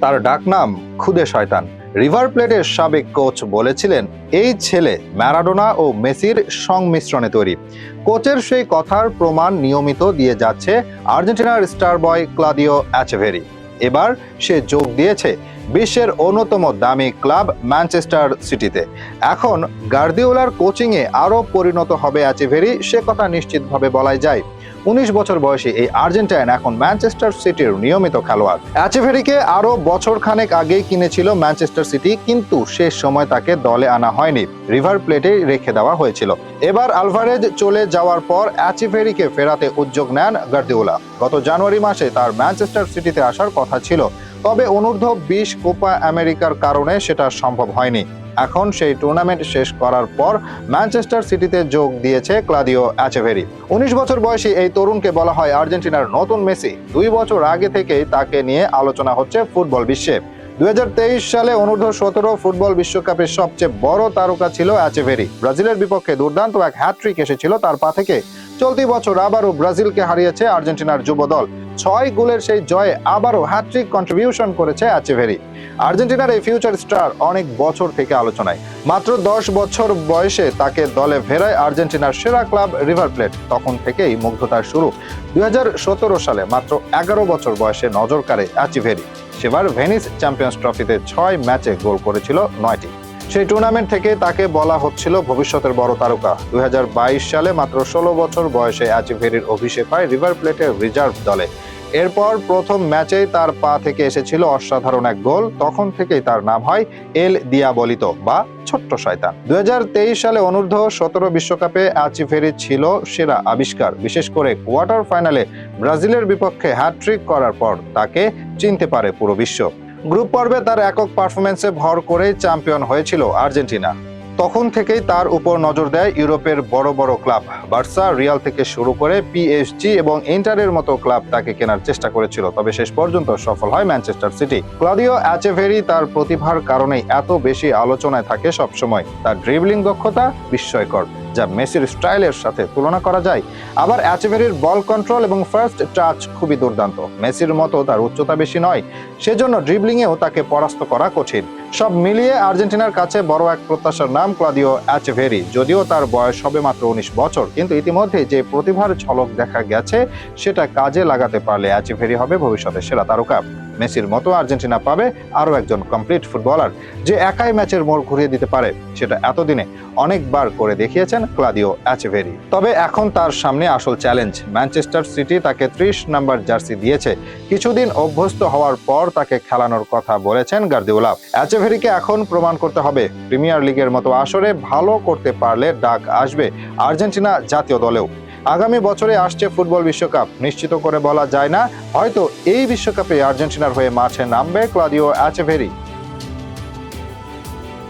তার ডাকনাম খুদে শয়তান। রিভার প্লেটের সাবেক কোচ বলেছিলেন, এই ছেলে ম্যারাডোনা ও মেসির সংমিশ্রণে তৈরি। কোচের সেই কথার প্রমাণ নিয়মিত দিয়ে যাচ্ছে আর্জেন্টিনার স্টার বয় ক্লাদিও অ্যাচেভেরি এবার সে যোগ দিয়েছে বিশ্বের অন্যতম দামি ক্লাব ম্যানচেস্টার সিটিতে। এখন গার্দিওলার কোচিংয়ে আরও পরিণত হবে অ্যাচেভেরি সে কথা নিশ্চিতভাবে বলাই যায়। উনিশ বছর বয়সী এই আর্জেন্টাইন এখন ম্যানচেস্টার সিটির নিয়মিত খেলোয়াড়। অ্যাচেভেরিকে আরও বছর খানেক আগেই কিনেছিল ম্যানচেস্টার সিটি, কিন্তু শেষ সময় তাকে দলে আনা হয়নি। রিভার প্লেটে রেখে দেওয়া হয়েছিল। এবার আলভারেজ চলে যাওয়ার পর অ্যাচেভেরিকে ফেরাতে উদ্যোগ নেন গার্দিওলা। গত জানুয়ারি মাসে তার ম্যানচেস্টার সিটিতে আসার কথা ছিল। তবে অনূর্ধ্ব বিশ কোপা আমেরিকার কারণে সেটা সম্ভব হয়নি। এখন সেই টুর্নামেন্ট শেষ করার পর ম্যানচেস্টার সিটিতে যোগ দিয়েছে ক্লাদিও অ্যাচেভেরি উনিশ বছর বয়সী এই তরুণকে বলা হয় আর্জেন্টিনার নতুন মেসি। দুই বছর আগে থেকেই তাকে নিয়ে আলোচনা হচ্ছে ফুটবল বিশ্বে। দুই হাজার তেইশ সালে অনূর্ধ্ব সতেরো ফুটবল বিশ্বকাপের সবচেয়ে বড় তারকা ছিল অ্যাচেভেরি। ব্রাজিলের বিপক্ষে দুর্দান্ত এক হ্যাট্রিক এসেছিল তার পা থেকে। চলতি বছর আবারও ব্রাজিলকে হারিয়েছে আর্জেন্টিনার যুব দল ছয় গোলের সেই জয়ে আবারও হ্যাট্রিক কন্ট্রিবিউশন করেছে অ্যাচেভেরি। আর্জেন্টিনার এই ফিউচার স্টার অনেক বছর থেকে আলোচনায়। মাত্র দশ বছর বয়সে তাকে দলে ফেরায় আর্জেন্টিনার সেরা ক্লাব রিভার প্লেট। তখন থেকেই মুগ্ধতার শুরু। দুই হাজার সতেরো সালে মাত্র এগারো বছর বয়সে নজর কাড়ে অ্যাচিভেরি। সেবার ভেনিস চ্যাম্পিয়ন্স ট্রফিতে ছয় ম্যাচে গোল করেছিল নয়টি। সেই টুর্নামেন্ট থেকে তাকে বলা হচ্ছিল ভবিষ্যতের বড় তারকা। দুই হাজার বাইশ সালে মাত্র ষোলো বছর বয়সে অ্যাচিভেরির অভিষেক হয় রিভার প্লেটের রিজার্ভ দলে। এরপর প্রথম ম্যাচেই তার পা থেকে এসেছিল অসাধারণ এক গোল, তখন থেকেই তার নাম হয় এল দিয়াবলিত বা ছোট্ট শয়তান। দুই হাজার তেইশ সালে অনূর্ধ্ব সতেরো বিশ্বকাপে অ্যাচিভেরি ছিল সেরা আবিষ্কার, বিশেষ করে কোয়ার্টার ফাইনালে ব্রাজিলের বিপক্ষে হ্যাট্রিক করার পর তাকে চিনতে পারে পুরো বিশ্ব। গ্রুপ পর্বে তার একক পারফরমেন্সে ভর করেই চ্যাম্পিয়ন হয়েছিল আর্জেন্টিনা। তখন থেকেই তার উপর নজর দেয় ইউরোপের বড় বড় ক্লাব। বার্সা, রিয়াল থেকে শুরু করে পিএসজি এবং ইন্টারের মতো ক্লাব তাকে কেনার চেষ্টা করেছিল। তবে শেষ পর্যন্ত সফল হয় ম্যানচেস্টার সিটি। ক্লাদিও অ্যাচেভেরি তার প্রতিভার কারণেই এত বেশি আলোচনায় থাকে সবসময়। তার ড্রিবলিং দক্ষতা বিস্ময়কর। যা মেসির স্টাইলের সাথে তুলনা করা যায়। আবার অ্যাচেভেরির বল কন্ট্রোল এবং ফার্স্ট টাচ খুবই দুর্দান্ত। মেসির মতো তার উচ্চতা বেশি নয়, সেজন্য ড্রিবলিংয়েও তাকে পরাস্ত করা কঠিন। সব মিলিয়ে আর্জেন্টিনার কাছে বড় এক প্রত্যাশার নাম ক্লাদিও অ্যাচেভেরি। যদিও তার বয়স হবে মাত্র উনিশ বছর, কিন্তু ইতিমধ্যে যে প্রতিভার ঝলক দেখা গেছে, সেটা কাজে লাগাতে পারলে অ্যাচেভেরি হবে ভবিষ্যতের সেরা তারকা। মেসির মতো আর্জেন্টিনা পাবে আরও একজন কমপ্লিট ফুটবলার যে একাই ম্যাচের মোড় ঘুরিয়ে দিতে পারে, সেটা এতদিনে অনেকবার করে দেখিয়েছেন ক্লাদিও অ্যাচেভেরি। তবে এখন তার সামনে আসল চ্যালেঞ্জ ম্যানচেস্টার সিটি তাকে ত্রিশ নাম্বার জার্সি দিয়েছে। কিছুদিন অভ্যস্ত হওয়ার পর তাকে খেলানোর কথা বলেছেন গার্দিওলা। অ্যাচেভেরিকে এখন প্রমাণ করতে হবে। প্রিমিয়ার লিগের মতো আসরে ভালো করতে পারলে ডাক আসবে আর্জেন্টিনা জাতীয় দলেও। আগামী বছরে আসছে ফুটবল বিশ্বকাপ, নিশ্চিত করে বলা যায় না। হয়তো এই বিশ্বকাপে আর্জেন্টিনার হয়ে মাঠে নামবে ক্লাদিও অ্যাচেভেরি।